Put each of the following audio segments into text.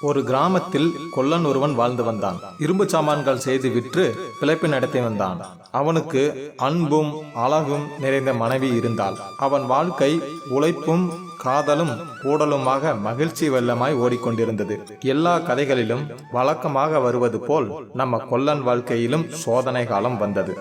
ஒரு கிராமத்தில் கொல்லன் ஒருவன் வாழ்ந்து வந்தான். இரும்பு சாமான்கள் செய்து விற்று பிழைப்பு நடத்தி வந்தான். அவனுக்கு அன்பும் அழகும் நிறைந்த மனைவி இருந்தால் அவன் வாழ்க்கை உழைப்பும் காதலும் கூடலுமாக மகிழ்ச்சி வெள்ளமாய் ஓடிக்கொண்டிருந்தது. எல்லா கதைகளிலும் வழக்கமாக வருவது போல் நம்ம கொல்லன் வாழ்க்கையிலும் சோதனை காலம் வந்தது.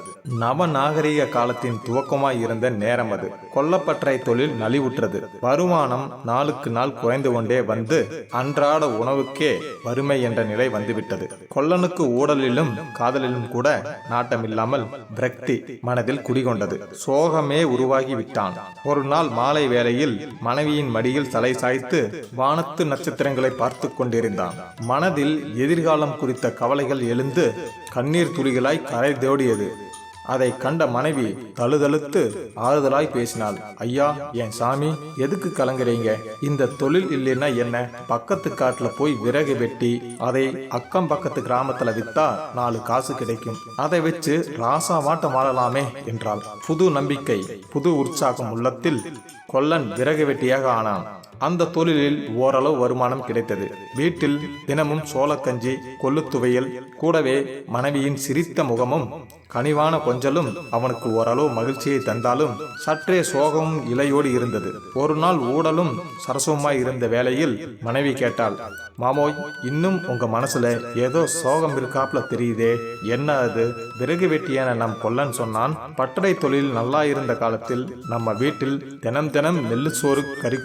நவ நாகரிக காலத்தின் துவக்கமாய் இருந்த நேரம் அது. கொல்லப்பற்றை தொழில் நலிவுற்றது. வருமானம் நாளுக்கு நாள் குறைந்து கொண்டே வந்து அன்றாட உணவுக்கே வறுமை என்ற நிலை வந்துவிட்டது. கொல்லனுக்கு ஊடலிலும் காதலிலும் கூட நாட்டமில்லாமல் விரக்தி மனதில் குடிகொண்டது. சோகமே உருவாகி விட்டான் ஒரு நாள் மாலை வேளையில் மனைவியின் மடியில் தலை சாய்த்து வானத்து நட்சத்திரங்களை பார்த்து கொண்டிருந்தான். மனதில் எதிர்காலம் குறித்த கவலைகள் எழுந்து கண்ணீர் துளிகளாய் கரை தேடியது. அதை கண்ட மனைவி தழுதழுத்து ஆறுதலாய் பேசினாள். ஐயா என் சாமி எதுக்கு கலங்குறீங்க? இந்த தொழில் இல்லைன்னா என்ன? பக்கத்து காட்டுல போய் விறகு வெட்டி அதை அக்கம் பக்கத்து கிராமத்துல வித்தா நாலு காசு கிடைக்கும். அதை வச்சு ராசா மாட்டம் வாழலாமே என்றாள். புது நம்பிக்கை புது உற்சாகம் உள்ளத்தில் கொல்லன் விறகு வெட்டியாக ஆனான். அந்த தொழிலில் ஓரளவு வருமானம் கிடைத்தது. வீட்டில் தினமும் சோளக்கஞ்சி கொள்ளுத்துவையல் கூடவே மனைவியின் சிரித்த முகமும் கனிவான கொஞ்சலும் அவனுக்கு ஓரளவு மகிழ்ச்சியை தந்தாலும் சற்றே சோகமும் இலையோடு இருந்தது. ஒரு நாள் ஊடலும் சரசவுமாய் இருந்த வேளையில் மனைவி கேட்டாள் மாமோய் இன்னும் உங்க மனசுல ஏதோ சோகம் இருக்காப்ல தெரியுதே என்ன அது? விறகு வெட்டியான நம் கொல்லன் சொன்னான் பட்டறை தொழில் நல்லா இருந்த காலத்தில் நம்ம வீட்டில் தினம் தினம் நெல்லு சோறு கறி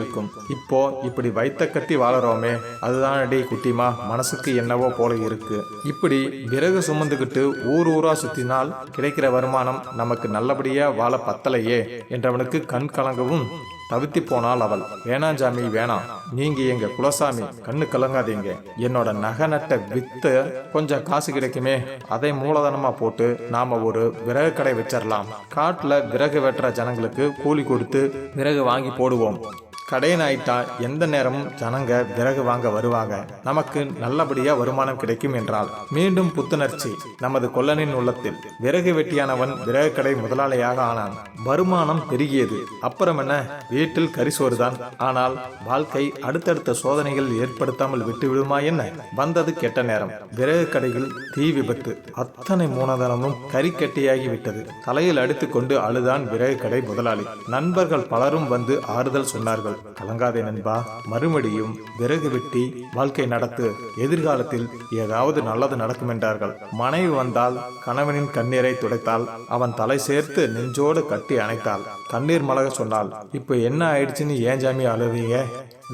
இருக்கும். இப்போ இப்படி வைத்த கட்டி வாழறோமே அதுதான் அடி குட்டிமா மனசுக்கு என்னவோ போல இருக்கு. இப்படி விறகு சுமந்துக்கிட்டு ஊர் ஊரா சுத்தினால் கிடைக்கிற வருமானம் நமக்கு நல்லபடியா வாழ பத்தலையே என்றவனுக்கு கண் கலங்கவும் தவித்தி போனாள் அவள். வேணாம் ஜாமி வேணாம். நீங்க எங்க குலசாமி கண்ணு கலங்காதீங்க. என்னோட நகை நட்ட வித்து கொஞ்சம் காசு கிடைக்குமே அதை மூலதனமா போட்டு நாம ஒரு விறகு கடை வச்சிடலாம் காட்டுல விறகு வெட்டுற ஜனங்களுக்கு கூலி கொடுத்து விறகு வாங்கி போடுவோம். கடையனாயிட்டா எந்த நேரமும் ஜனங்க விறகு வாங்க வருவாங்க. நமக்கு நல்லபடியா வருமானம் கிடைக்கும் என்றால் மீண்டும் புத்துணர்ச்சி. நமது கொல்லனின் உள்ளத்தில் விறகு வெட்டியானவன் விறகு கடை முதலாளியாக ஆனான். வருமானம் பெருகியது. அப்புறம் என்ன வீட்டில் கரிசோறுதான் ஆனால் வாழ்க்கை அடுத்தடுத்த சோதனைகள் ஏற்படுத்தாமல் விட்டுவிடுமா என்ன? வந்தது கெட்ட நேரம். விறகு கடையில் தீ விபத்து. அத்தனை மூலதனமும் கறிக்கட்டியாகி விட்டது. தலையில் அடித்துக்கொண்டு அழுதான் விறகு கடை முதலாளி. நண்பர்கள் பலரும் வந்து ஆறுதல் சொன்னார்கள். கலங்காதே நண்பா மறுபடியும் விறகு வெட்டி வாழ்க்கை நடத்து எதிர்காலத்தில் ஏதாவது நல்லது நடக்கும் என்றார்கள் மனைவி வந்தால் கணவனின் கண்ணீரை துடைத்தால் அவன் தலை சேர்த்து நெஞ்சோடு கட்டி அணைத்தாள். கண்ணீர் மலக சொன்னாள் இப்போ என்ன ஆயிடுச்சுன்னு ஏன் ஜாமி அழுவீங்க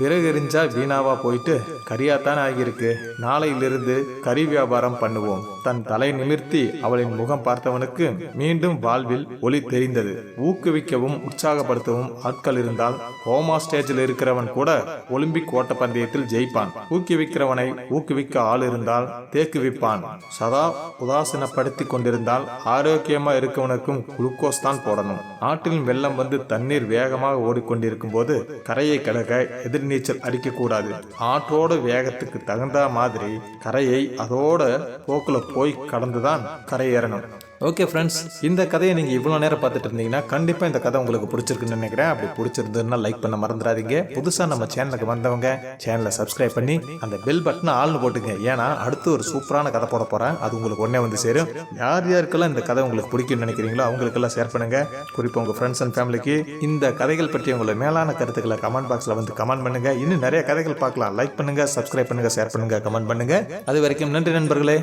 விறகு எரிஞ்சா வீணாவா போயிட்டு? கரியாத்தான் ஆகியிருக்கு. நாளையிலிருந்து கறி வியாபாரம் பண்ணுவோம். தன் தலை நிமிர்த்தி அவளின் முகம் பார்த்தவனுக்கு மீண்டும் வாழ்வில் ஒளி தெரிந்தது. ஊக்குவிக்கவும் உற்சாகப்படுத்தவும் ஆட்கள் இருந்தால் ஹோமாஸ்டே ஸ்டேஜில் இருக்கிறவன் கூட ஒலிம்பிக் ஓட்டப்பந்தயத்தில் ஜெயிப்பான். ஊக்குவிக்கிறவனை ஊக்குவிக்க ஆள் இருந்தால் தேக்குவிப்பான். சதா உதாசீனப்படுத்தி கொண்டிருந்தால் ஆரோக்கியமா இருக்கவனுக்கும் குளுக்கோஸ் தான் போடணும். ஆற்றில் வெள்ளம் வந்து தண்ணீர் வேகமாக ஓடிக்கொண்டிருக்கும் போது கரையை கடக்க எதிர்நீச்சல் அடிக்கக்கூடாது. ஆற்றோட வேகத்துக்கு தகுந்த மாதிரி கரையை அதோட போக்குல போய் கடந்துதான் கரையேறணும். ஓகே ஃப்ரெண்ட்ஸ் இந்த கதையை நீங்கள் இவ்வளோ நேரம் பார்த்துட்டு இருந்தீங்கன்னா கண்டிப்பாக இந்த கதை உங்களுக்கு பிடிச்சிருக்குன்னு நினைக்கிறேன். அப்படி பிடிச்சிருந்ததுன்னா லைக் பண்ண மறந்துடாதீங்க. புதுசாக நம்ம சேனலுக்கு வந்தவங்க சேனலை சப்ஸ்கிரைப் பண்ணி அந்த பெல் பட்டனை ஆள்னு போட்டுங்க ஏன்னா அடுத்து ஒரு சூப்பரான கதை போட போகிறேன் அது உங்களுக்கு உடனே வந்து சேரும். யார் யாருக்கெல்லாம் இந்த கதை உங்களுக்கு பிடிக்கும்னு நினைக்கிறீங்களோ அவங்களுக்கெல்லாம் ஷேர் பண்ணுங்கள் குறிப்பாக உங்கள் ஃப்ரெண்ட்ஸ் அண்ட் ஃபேமிலிக்கு இந்த கதைகள் பற்றி உங்களை மேலான கருத்துக்களை கமெண்ட் பாக்ஸில் வந்து கமெண்ட் பண்ணுங்க. இன்னும் நிறைய கதைகள் பார்க்கலாம். லைக் பண்ணுங்கள் சப்ஸ்கிரைப் பண்ணுங்கள் ஷேர் பண்ணுங்கள் கமெண்ட் பண்ணுங்கள் அது வரைக்கும் நன்றி நண்பர்களே.